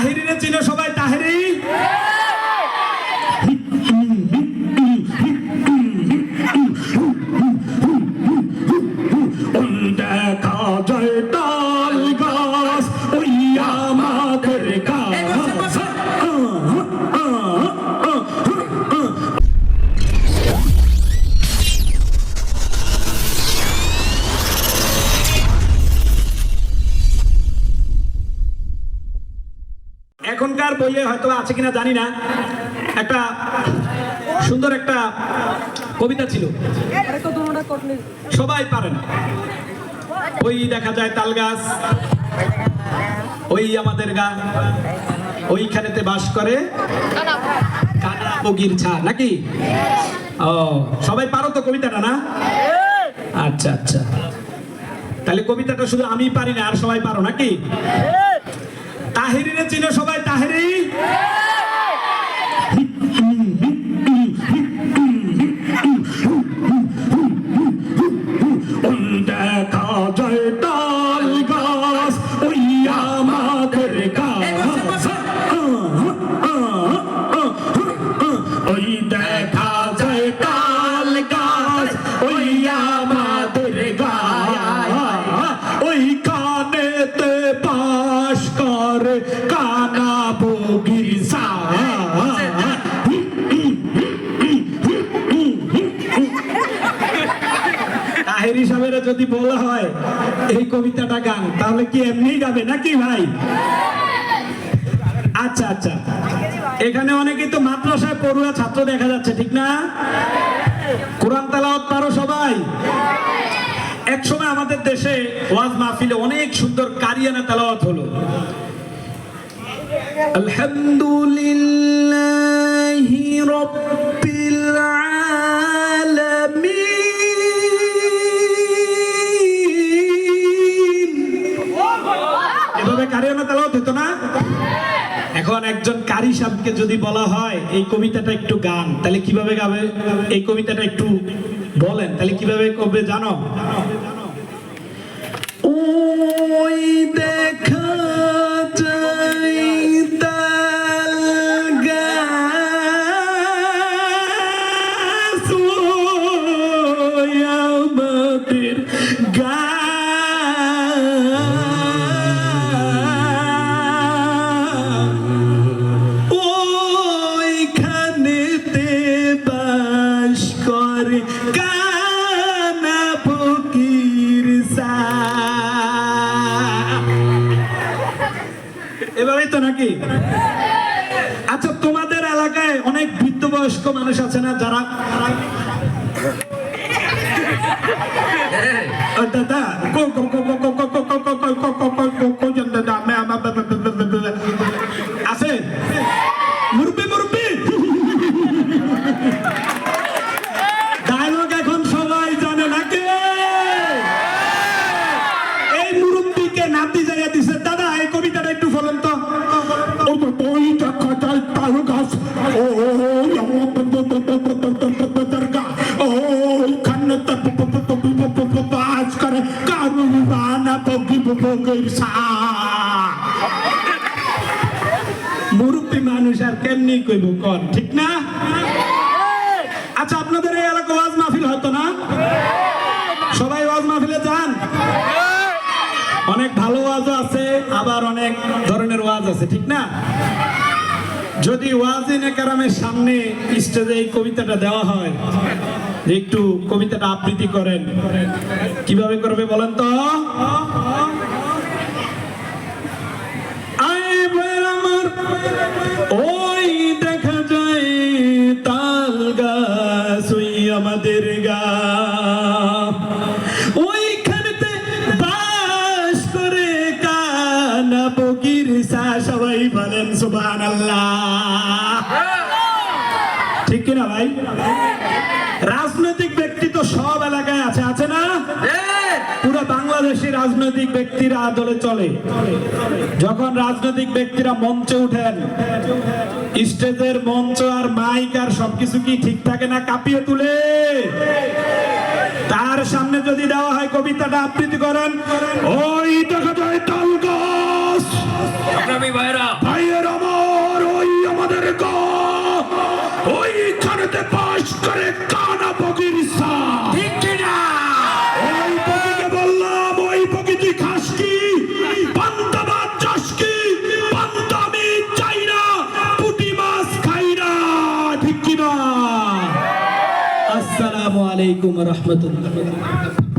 তাহিরিরে চিনো এখনকার বইয়ে হয়তো আছে কিনা জানি না। একটা সুন্দর একটা কবিতা ছিল। সবাই পারেন। ওই দেখা যায় তাল গাছ, ওই আমাদের গা ওইখানেতে বাস করে বগির ছা নাকি? ও, সবাই পারো তো কবিতাটা, না? আচ্ছা আচ্ছা। তাহলে কবিতাটা শুধু আমি পারি না, আর সবাই পারো, নাকি? তাহিরিনে চিনো সবাই তাহিরি? যদি বলা হয়, এই কবিতাটা গান, তাহলে কি এমনি গাবে নাকি ভাই? আচ্ছা আচ্ছা। এখানে অনেকেই তো মাদ্রাসায় পড়ুয়া ছাত্র দেখা যাচ্ছে, ঠিক না? কোরআন তালাওয়াত পারো সবাই? এক সময় আমাদের দেশে ওয়াজ মাহফিলে অনেক সুন্দর কারিয়ানা তালাওয়াত হলো। আলহামদুলিল্লাহি। এভাবে কারিয়ানা তালাওয়াত হতো না? এখন একজন কারি সাহেবকে যদি বলা হয়, এই কবিতাটা একটু গান, তাহলে কীভাবে গাবে? এই কবিতাটা একটু বলেন, তাহলে কীভাবে কবে জানো? ওই দেখা নাকি আচ্ছা তোমাদের এলাকায় অনেক বৃদ্ধ বয়স্ক মানুষ আছে না যারা আছে দাদা কো বগির মানুষ আর কেমনি কইব কর ঠিক না? আচ্ছা আপনাদের এই এলাকা ওয়াজ মাহফিল হতো না? সবাই ওয়াজ মাহফিলে যান? অনেক ভালো ওয়াজও আছে, আবার অনেক ধরনের ওয়াজ আছে, ঠিক না? যদি ওয়াজিনে কারামের সামনে স্টেজে এই কবিতাটা দেওয়া হয়, যে একটু কবিতাটা আবৃত্তি করেন, কীভাবে করবে বলেন তো? বাস করে কানা বকির সা সবাই বলেন সুবান ঠিক কিনা ভাই? রাজনৈতিক ব্যক্তি তো সব এলাকায় আছে আছে না? বাংলাদেশি রাজনৈতিক ব্যক্তিরা আদলে চলে। যখন রাজনৈতিক ব্যক্তিরা মঞ্চে উঠেন, স্টেজের মঞ্চ আর মাইক আর সবকিছু কি ঠিক থাকে না কাঁপিয়ে তুলে? তার সামনে যদি দেওয়া হয় কবিতাটা আবৃত্তি করেন। ওই দেখা ঠিক কিনা আসসালামু আলাইকুম রহমতুল্লাহ